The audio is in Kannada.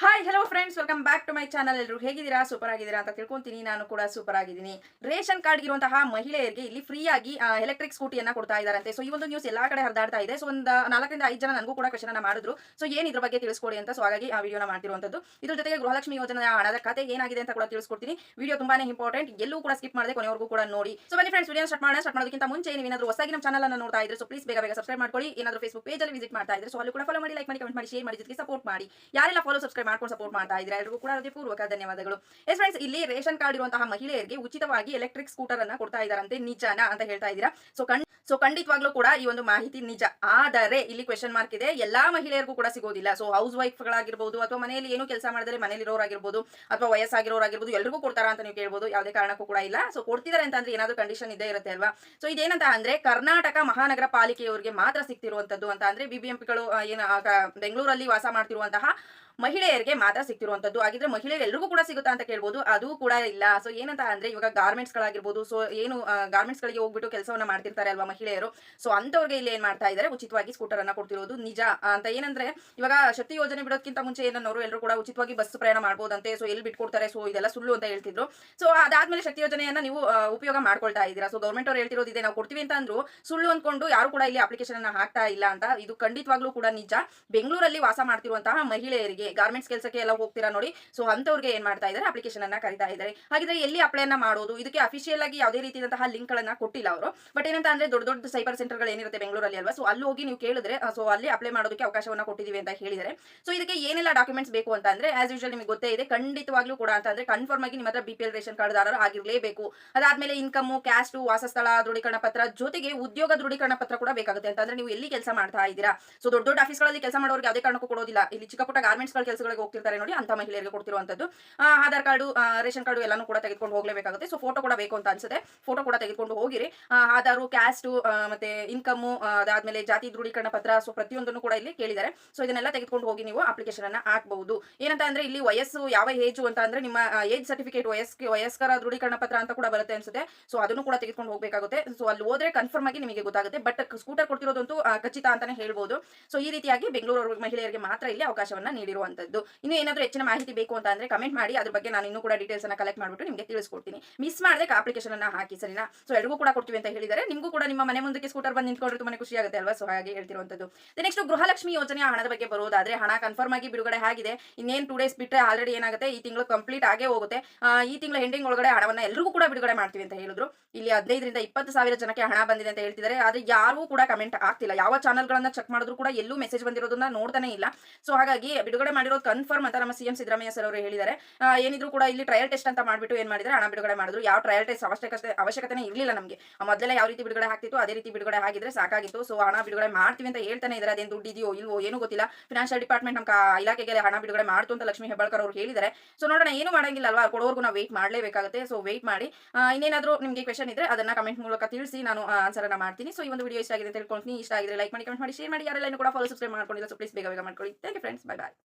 Hi hello friends welcome back to my channel ಎಲ್ಲರೂ ಹೇಗಿದ್ದೀರಾ? ಸೂಪರ್ ಆಗಿದ್ದೀರಾ ಅಂತ ತಿಳ್ಕೊಂತೀನಿ. ನಾನು ಕೂಡ ಸೂಪರ್ ಆಗಿದ್ದೀನಿ. ರೇಷನ್ ಕಾರ್ಡ್ ಇರುವಂತಹ ಮಹಿಳೆಯರಿಗೆ ಇಲ್ಲಿ ಫ್ರೀ ಆಗಿ ಎಲೆಕ್ಟ್ರಿಕ್ ಸ್ಕೂಟಿಯನ್ನು ಕೊಡ್ತಾ ಇದ್ದಾರಂತೆ. ಸೊ ಈ ಒಂದು ನ್ಯೂಸ್ ಎಲ್ಲ ಕಡೆ ಹರಿದಾಡ್ತಾ ಇದೆ. ಸೊ ಒಂದು ನಾಲ್ಕರಿಂದ ಐದು ಜನ ನನಗೂ ಕೂಡ ಕ್ವಶನ್ ಮಾಡಿದ್ರು. ಸೊ ಏನು ಇದ್ರ ಬಗ್ಗೆ ತಿಳಿಸ್ಕೊಡಿ ಅಂತ. ಸೊ ಹಾಗಾಗಿ ಆ ವಿಡಿಯೋನ ಮಾಡ್ತಿರುವಂಥದ್ದು ಇದ್ರ ಜೊತೆಗೆ ಗೃಹಲಕ್ಷ್ಮಿ ಯೋಜನೆ ಹಣದ ಖಾತೆ ಏನಾಗಿದೆ ಅಂತ ಕೂಡ ತಿಳಿಸ್ಕೊಡ್ತೀನಿ. ವಿಡಿಯೋ ತುಂಬಾನೇ ಇಂಪಾರ್ಟೆಂಟ್ ಎಲ್ಲೂ ಕೂಡ ಸ್ಕಿಪ್ ಮಾಡದೆ ಕೊನೆವರೆಗೂ ಕೂಡ ನೋಡಿ. ಸೊ ಬನ್ನಿ ಫ್ರೆಂಡ್ಸ್ ವಿಡಿಯೋ ಸ್ಟಾರ್ಟ್ ಮಾಡೋಣ. ಸ್ಟಾರ್ಟ್ ಮಾಡೋದಕ್ಕಿಂತ ಮುಂಚೆ ಏನು ಏನಾದರೂ ಹೊಸಾಗಿ ನಮ್ಮ ಚಾನಲ್ ಅನ್ನು ನೋಡ್ತಾ ಇದ್ರೆ ಸೊ ಪ್ಲೀಸ್ ಬೇಗ ಬೇಗ ಸಬ್ಸ್ಕ್ರೈಬ್ ಮಾಡ್ಕೊಳ್ಳಿ. ಏನಾದರೂ ಫೇಸ್ಬುಕ್ ಪೇಜಲ್ಲಿ ವಿಸಿಟ್ ಮಾಡ್ತಾ ಇದ್ರೆ ಸೊ ಅಲ್ಲಿ ಕೂಡ ಫಾಲೋ ಮಾಡಿ ಲೈಕ್ ಮಾಡಿ ಕಮೆಂಟ್ ಮಾಡಿ ಶೇರ್ ಮಾಡಿ, ಜೊತೆಗೆ ಸಪೋರ್ಟ್ ಮಾಡಿ. ಯಾರೆಲ್ಲ ಫಾಲೋ ಸಬ್ಸ್ಕ್ರೈಬ್ ಮಾಡ್ಕೊಂಡು ಸಪೋರ್ಟ್ ಮಾಡ್ತಾ ಇದ್ರೆ ಎಲ್ಲರಿಗೂ ಕೂಡ ಹೃದಯಪೂರ್ವಕ ಧನ್ಯವಾದಗಳು. ಎಸ್ ಫ್ರೆಂಡ್ಸ್ ಇಲ್ಲಿ ರೇಷನ್ ಕಾರ್ಡ್ ಇರುವಂತಹ ಮಹಿಳೆಯರಿಗೆ ಉಚಿತವಾಗಿ ಎಲೆಕ್ಟ್ರಿಕ್ ಸ್ಕೂಟರ್ ಅನ್ನ ಕೊಡ್ತಾ ಇದಾರಂತೆ ನಿಜಾನ ಅಂತ ಹೇಳ್ತಾ ಇದ್ದೀರಾ. ಸೊ ಕಣ್ ಸೊ ಖಂಡಿತವಾಗ್ಲೂ ಕೂಡ ಈ ಒಂದು ಮಾಹಿತಿ ನಿಜ. ಆದರೆ ಇಲ್ಲಿ ಕ್ವೆಶನ್ ಮಾರ್ಕ್ ಇದೆ. ಎಲ್ಲಾ ಮಹಿಳೆಯರಿಗೂ ಕೂಡ ಸಿಗೋದಿಲ್ಲ. ಸೊ ಹೌಸ್ ವೈಫ್ ವೈಫ್ಗಳಾಗಿರ್ಬೋದು ಅಥವಾ ಮನೆಯಲ್ಲಿ ಏನು ಕೆಲಸ ಮಾಡಿದ್ರೆ ಮನೇಲಿ ಇರೋರಾಗಿರ್ಬೋದು ಅಥವಾ ವಯಸ್ಸಾಗಿರೋರಾಗಿರ್ಬೋದು ಎಲ್ರಿಗೂ ಕೊಡ್ತಾರ ಅಂತ ನೀವು ಕೇಳ್ಬೋದು. ಯಾವುದೇ ಕಾರಣಕ್ಕೂ ಕೂಡ ಇಲ್ಲ. ಸೊ ಕೊಡ್ತಿದ್ದಾರೆ ಅಂತ ಅಂದ್ರೆ ಏನಾದ್ರು ಕಂಡೀಷನ್ ಇದ್ದೇ ಇರುತ್ತೆ ಅಲ್ವಾ? ಸೊ ಇದೇನಂತ ಅಂದ್ರೆ ಕರ್ನಾಟಕ ಮಹಾನಗರ ಪಾಲಿಕೆಯವರಿಗೆ ಮಾತ್ರ ಸಿಗ್ತಿರುವಂತದ್ದು ಅಂತ ಅಂದ್ರೆ ಬಿಬಿಎಂಪಿಗಳು ಏನು ಬೆಂಗಳೂರಲ್ಲಿ ವಾಸ ಮಾಡ್ತಿರುವಂತಹ ಮಹಿಳೆಯರಿಗೆ ಮಾತ್ರ ಸಿಗ್ತಿರುವಂತದ್ದು. ಹಾಗಿದ್ರೆ ಮಹಿಳೆಯರು ಎಲ್ರಿಗೂ ಕೂಡ ಸಿಗುತ್ತಾ ಅಂತ ಕೇಳ್ಬೋದು. ಅದು ಕೂಡ ಇಲ್ಲ. ಸೊ ಏನಂತ ಅಂದ್ರೆ ಇವಾಗ ಗಾರ್ಮೆಂಟ್ಸ್ ಗಳಾಗಿರ್ಬೋದು. ಸೊ ಏನು ಗಾರ್ಮೆಂಟ್ಸ್ ಗಳಿಗೆ ಹೋಗ್ಬಿಟ್ಟು ಕೆಲಸವನ್ನ ಮಾಡ್ತಿರ್ತಾರೆ ಅಲ್ವಾ ಮಹಿಳೆಯರು. ಸೊ ಅಂತವ್ರಿಗೆ ಇಲ್ಲಿ ಏನ್ ಮಾಡ್ತಾ ಇದ್ದಾರೆ? ಉಚಿತವಾಗಿ ಸ್ಕೂಟರ್ ಅನ್ನ ಕೊಡ್ತಿರೋದು ನಿಜ. ಅಂತ ಏನಂದ್ರೆ, ಇವಾಗ ಶಕ್ತಿ ಯೋಜನೆ ಬಿಡೋದಕ್ಕಿಂತ ಮುಂಚೆ ಏನನ್ನೋರು ಎಲ್ಲರೂ ಕೂಡ ಉಚಿತವಾಗಿ ಬಸ್ ಪ್ರಯಾಣ ಮಾಡಬಹುದಂತೆ ಸೊ ಎಲ್ಲಿ ಬಿಟ್ಕೊಡ್ತಾರೆ? ಸೊ ಇದೆಲ್ಲ ಸುಳ್ಳು ಅಂತ ಹೇಳ್ತಿದ್ರು. ಸೊ ಅದಾದ್ಮೇಲೆ ಶಕ್ತಿ ಯೋಜನೆಯನ್ನ ನೀವು ಉಪಯೋಗ ಮಾಡ್ಕೊಳ್ತಾ ಇದ್ದೀರಾ? ಸೊ ಗೌರ್ಮೆಂಟ್ ಅವ್ರು ಹೇಳ್ತಿರೋದು ಇದೆ. ನಾವು ಕೊಡ್ತೀವಿ ಅಂತ ಅಂದ್ರು, ಸುಳ್ಳು ಅನ್ಕೊಂಡು ಯಾರು ಕೂಡ ಇಲ್ಲಿ ಅಪ್ಲಿಕೇಶನ್ ಅನ್ನ ಹಾಕ್ತಾ ಇಲ್ಲ ಅಂತ. ಇದು ಖಂಡಿತವಾಗ್ಲೂ ಕೂಡ ನಿಜ. ಬೆಂಗಳೂರಲ್ಲಿ ವಾಸ ಮಾಡ್ತಿರುವಂತಹ ಮಹಿಳೆಯರಿಗೆ ಗಾರ್ಮೆಂಟ್ಸ್ ಕೆಲಸಕ್ಕೆ ಎಲ್ಲ ಹೋಗ್ತೀರಾ ನೋಡಿ. ಸೊ ಅಂತವ್ರಿಗೆ ಏನ್ ಮಾಡ್ತಾ ಇದ್ದಾರೆ? ಅಪ್ಲಿಕೇಶನ್ ಅನ್ನ ಕರಿತಾ ಇದ್ದಾರೆ. ಹಾಗಿದ್ರೆ ಎಲ್ಲಿ ಅಪ್ಲೈ ಅನ್ನ ಮಾಡೋದು? ಇದಕ್ಕೆ ಅಫಿಷಿಯಲ್ ಆಗಿ ಯಾವುದೇ ರೀತಿಯಂತಹ ಲಿಂಕ್ ಗಳನ್ನ ಕೊಟ್ಟಿಲ್ಲ ಅವರು. ಬಟ್ ಏನಂತ ಅಂದ್ರೆ ದೊಡ್ಡ ದೊಡ್ಡ ಸೈಬರ್ ಸೆಂಟರ್ಗಳು ಏನಿರುತ್ತೆ ಬೆಂಗಳೂರಲ್ಲಿ ಅಲ್ವಾ? ಸೊ ಅಲ್ಲಿ ಹೋಗಿ ನೀವು ಕೇಳಿದ್ರೆ ಸೊ ಅಲ್ಲಿ ಅಪ್ಲೈ ಮಾಡೋದಕ್ಕೆ ಅವಕಾಶವನ್ನ ಕೊಟ್ಟಿದ್ದೀವಿ ಅಂತ ಹೇಳಿದರೆ. ಸೊ ಇದಕ್ಕೆ ಏನೆಲ್ಲ ಡಾಕ್ಯುಮೆಂಟ್ಸ್ ಬೇಕು ಅಂತ ಅಂದ್ರೆ ಆಸ್ ಯೂಶಲ್ ನಿಮಗೆ ಗೊತ್ತೇ ಇದೆ, ಖಂಡಿತವಾಗ್ಲೂ ಕೂಡ ಅಂತ ಅಂದ್ರೆ ಕನ್ಫರ್ಮ್ ಆಗಿ ನಿಮ್ಮ ಹತ್ರ B P L ration card ದಾರರು ಆಗಿರಲೇಬೇಕು. ಅದಾದ್ಮೇಲೆ ಇನ್ಕಮ್ ಕ್ಯಾಸ್ಟ್ ವಾಸಸ್ಥಳ, ದೃಢೀಕರಣ ಪತ್ರ ಜೊತೆಗೆ ಉದ್ಯೋಗ ದೃಢೀಕರಣ ಪತ್ರ ಕೂಡ ಬೇಕಾಗುತ್ತೆ ಅಂತಂದ್ರೆ ನೀವು ಎಲ್ಲಿ ಕೆಲಸ ಮಾಡ್ತಾ ಇದ್ದೀರಾ? ಸೊ ದೊಡ್ಡ ದೊಡ್ಡ ಆಫೀಸ್ಗಳಲ್ಲಿ ಕೆಲಸ ಮಾಡೋರಿಗೆ ಯಾವುದೇ ಕಾರಣಕ್ಕೂ ಕೊಡೋದಿಲ್ಲ. ಇಲ್ಲಿ ಚಿಕ್ಕ ಪುಟ್ಟ ಗಾರ್ಮೆಂಟ್ಸ್ಗಳ ಕೆಲಸಗಳಿಗೆ ಹೋಗ್ತಿರ್ತಾರೆ ನೋಡಿ, ಅಂತ ಮಹಿಳೆಯರಿಗೆ ಕೊಡ್ತಿರುವಂತದ್ದು ಆಧಾರ್ ಕಾರ್ಡು ರೇಷನ್ ಕಾರ್ಡು ಎಲ್ಲಾನು ಕೂಡ ತೆಗೆದುಕೊಂಡು ಹೋಗಲೇಬೇಕಾಗುತ್ತೆ. ಸೊ ಫೋಟೋ ಕೂಡ ಬೇಕು ಅಂತ ಅನ್ಸುತ್ತೆ. ಫೋಟೋ ಕೂಡ ತೆಗೆದುಕೊಂಡು ಹೋಗಿರಿ. ಆಧಾರು ಕ್ಯಾಸ್ಟು ಮತ್ತೆ ಇನ್ಕಮ್ ಅದಾದ್ಮೇಲೆ ಜಾತಿ ದೃಢೀಕರಣ ಪತ್ರ ಸೊ ಪ್ರತಿಯೊಂದನ್ನು ಕೂಡ ಇಲ್ಲಿ ಕೇಳಿದ್ದಾರೆ. ಸೊ ಇದನ್ನೆಲ್ಲ ತೆಗೆದುಕೊಂಡು ಹೋಗಿ ನೀವು ಅಪ್ಲಿಕೇಶನ್ ಅನ್ನ ಹಾಕಬಹುದು. ಏನಂತ ಅಂದ್ರೆ ಇಲ್ಲಿ ವಯಸ್ಸು, ಯಾವ ಏಜು ಅಂತ ಅಂದ್ರೆ ನಿಮ್ಮ ಏಜ್ ಸರ್ಟಿಫಿಕೇಟ್ ವಯಸ್ಕ, ವಯಸ್ಕರ ದೃಢೀಕರಣ ಪತ್ರ ಅಂತ ಕೂಡ ಬರುತ್ತೆ ಅನ್ಸುತ್ತೆ. ಸೊ ಅದನ್ನು ಕೂಡ ತೆಗೆದುಕೊಂಡು ಹೋಗಬೇಕಾಗುತ್ತೆ. ಸೊ ಅಲ್ಲಿ ಹೋದ್ರೆ ಕನ್ಫರ್ಮ್ ಆಗಿ ನಿಮಗೆ ಗೊತ್ತಾಗುತ್ತೆ. ಬಟ್ ಸ್ಕೂಟರ್ ಕೊಡ್ತಿರೋದಂತೂ ಖಚಿತ ಅಂತಾನೆ ಹೇಳ್ಬೋದು. ಸೊ ಈ ರೀತಿಯಾಗಿ ಬೆಂಗಳೂರು ಮಹಿಳೆಯರಿಗೆ ಮಾತ್ರ ಇಲ್ಲಿ ಅವಕಾಶವನ್ನ ನೀಡಿರುವಂತದ್ದು. ಇನ್ನು ಏನಾದರೂ ಹೆಚ್ಚಿನ ಮಾಹಿತಿ ಬೇಕು ಅಂತ ಅಂದ್ರೆ ಕಮೆಂಟ್ ಮಾಡಿ. ಅದ್ರ ಬಗ್ಗೆ ನಾನು ಇನ್ನೂ ಕೂಡ ಡೀಟೇಲ್ಸ್ ಅನ್ನ ಕಲೆಕ್ಟ್ ಮಾಡಿಬಿಟ್ಟು ನಿಮಗೆ ತಿಳಿಸ್ಕೊಡ್ತೀನಿ. ಮಿಸ್ ಮಾಡದೆ ಅಪ್ಲಿಕೇಶನ್ ಅನ್ನ ಹಾಕಿ, ಸರಿನಾ? ಸೊ ಎಲ್ರಿಗೂ ಕೂಡ ಕೊಡ್ತೀವಿ ಅಂತ ಹೇಳಿದರೆ ನಿಮಗೂ ಕೂಡ ನಿಮ್ಮ ಮನೆ ಮುಂದಕ್ಕೆ ಸ್ಕೂಟರ್ ಬಂದು ನಿಂತ್ಕೊಂಡ್ರೆ ತುಂಬಾ ಖುಷಿ ಆಗುತ್ತೆ ಅಲ್ವಾ? ಸೊ ಹಾಗೆ ಹೇಳ್ತಿರುವಂತದ್ದು ನೆಕ್ಸ್ಟ್ ಗೃಹಲಕ್ಷ್ಮಿ ಯೋಜನೆ ಹಣದ ಬಗ್ಗೆ ಬರೋದಾದ್ರೆ, ಹಣ ಕನ್ಫರ್ಮ್ ಆಗಿ ಬಿಡುಗಡೆ ಆಗಿದೆ. ಇನ್ನೇನು ಟೂ ಡೇಸ್ ಬಿಟ್ಟರೆ ಆಲ್ರೆಡಿ ಏನಾಗುತ್ತೆ? ಈ ತಿಂಗಳು ಕಂಪ್ಲೀಟ್ ಆಗೇ ಹೋಗುತ್ತೆ. ಈ ತಿಂಗಳ ಹೆಂಡಿಂಗ್ ಒಳಗಡೆ ಹಣವನ್ನ ಎಲ್ಲರಿಗೂ ಕೂಡ ಬಿಡುಗಡೆ ಮಾಡ್ತೀವಿ ಅಂತ ಹೇಳಿದ್ರು. ಇಲ್ಲಿ ಹದಿನೈದರಿಂದ ಇಪ್ಪತ್ತು ಸಾವಿರ ಜನಕ್ಕೆ ಹಣ ಬಂದಿದೆ ಅಂತ ಹೇಳ್ತಿದ್ದಾರೆ. ಆದ್ರೆ ಯಾರೂ ಕೂಡ ಕಮೆಂಟ್ ಆಗ್ತಿಲ್ಲ. ಯಾವ ಚಾನಲ್ಗಳನ್ನ ಚೆಕ್ ಮಾಡಿದ್ರು ಕೂಡ ಎಲ್ಲೂ ಮೆಸೇಜ್ ಬಂದಿರೋದನ್ನ ನೋಡ್ತಾನೆ ಇಲ್ಲ. ಸೊ ಹಾಗಾಗಿ ಬಿಡುಗಡೆ ಮಾಡಿರೋದು ಕನ್ಫರ್ಮ್ ಅಂತ ನಮ್ಮ ಸಿಎಂ ಸಿದ್ದರಾಮಯ್ಯ ಸರ್ ಅವರು ಹೇಳಿದ್ದಾರೆ. ಏನಿದ್ರು ಕೂಡ ಇಲ್ಲಿ ಟ್ರಯಲ್ ಟೆಸ್ಟ್ ಅಂತ ಮಾಡಿಬಿಟ್ಟು ಏನ್ ಮಾಡಿದ್ರೆ ಹಣ ಬಿಡುಗಡೆ ಮಾಡಿದ್ರು. ಯಾವ ಟ್ರಯಲ್ ಟೆಸ್ಟ್ ಅವಶ್ಯಕತೆ ಅವಶ್ಯಕತೆ ಇರಲಿಲ್ಲ ನಮಗೆ. ಮೊದಲೆಲ್ಲ ಯಾವ ರೀತಿ ಬಿಡುಗಡೆ ಆಗ್ತಿತ್ತು? ಅದೇ ರೀತಿ ಬಿಡುಗಡೆ ಆಗಿದ್ರೆ ಸಾಕಾಗಿತ್ತು. ಸೊ ಹಣ ಬಿಡುಗಡೆ ಮಾಡ್ತೀವಿ ಅಂತ ಹೇಳ್ತಾನೆ ಇದ್ರೆ. ಅದೇನು ದುಡ್ಡು ಇದೆಯೋ ಇಲ್ವೋ ಏನು ಗೊತ್ತಿಲ್ಲ. ಫಿನಾನ್ಷಿಯಲ್ ಡಿಪಾರ್ಟ್ಮೆಂಟ್ ನಮ್ಮ ಇಲಾಖೆಗೆ ಹಣ ಬಿಡುಗಡೆ ಮಾಡ್ತು ಅಂತ ಲಕ್ಷ್ಮಿ ಹೆಬ್ಬಾಳ್ಕರ್ ಅವರು ಹೇಳಿದ್ದಾರೆ ಸೊ ನೋಡೋಣ, ಏನು ಮಾಡಂಗಿಲ್ಲ ಅಲ್ವಾ ಕೊಡೋರ್ಗು ನಾವು ವೇಟ್ ಮಾಡಲೇಬೇಕಾಗುತ್ತೆ. ಸೊ ವೇಟ್ ಮಾಡಿ. ಇನ್ನೇನಾದರೂ ನಿಮಗೆ ಕ್ವೆಶನ್ ಇದ್ರೆ ಅದನ್ನ ಕಮೆಂಟ್ ಮೂಲಕ ತಿಳಿಸಿ ನಾನು ಆನ್ಸರ್ ಅನ್ನ ಮಾಡ್ತೀನಿ. ಸೊ ಈ ಒಂದು ವಿಡಿಯೋ ಇಷ್ಟ ಆಗಿದೆ ಅಂತ ತಿಳ್ಕೊಳ್ತೀನಿ. ಇಷ್ಟ ಆಗಿದ್ರೆ ಲೈಕ್ ಮಾಡಿ ಕಮೆಂಟ್ ಮಾಡಿ ಶೇರ್ ಮಾಡಿ. ಯಾರೆಲ್ಲ ಕೂಡ ಫಾಲೋ ಸಬ್ಸ್ಕ್ರೈಬ್ ಮಾಡ್ಕೊಂಡಿಲ್ಲ ಸೊ ಪ್ಲೀಸ್ ಬೇಗ ಬೇಗ ಮಾಡ್ಕೊಳ್ಳಿ. Thank you friends bye bye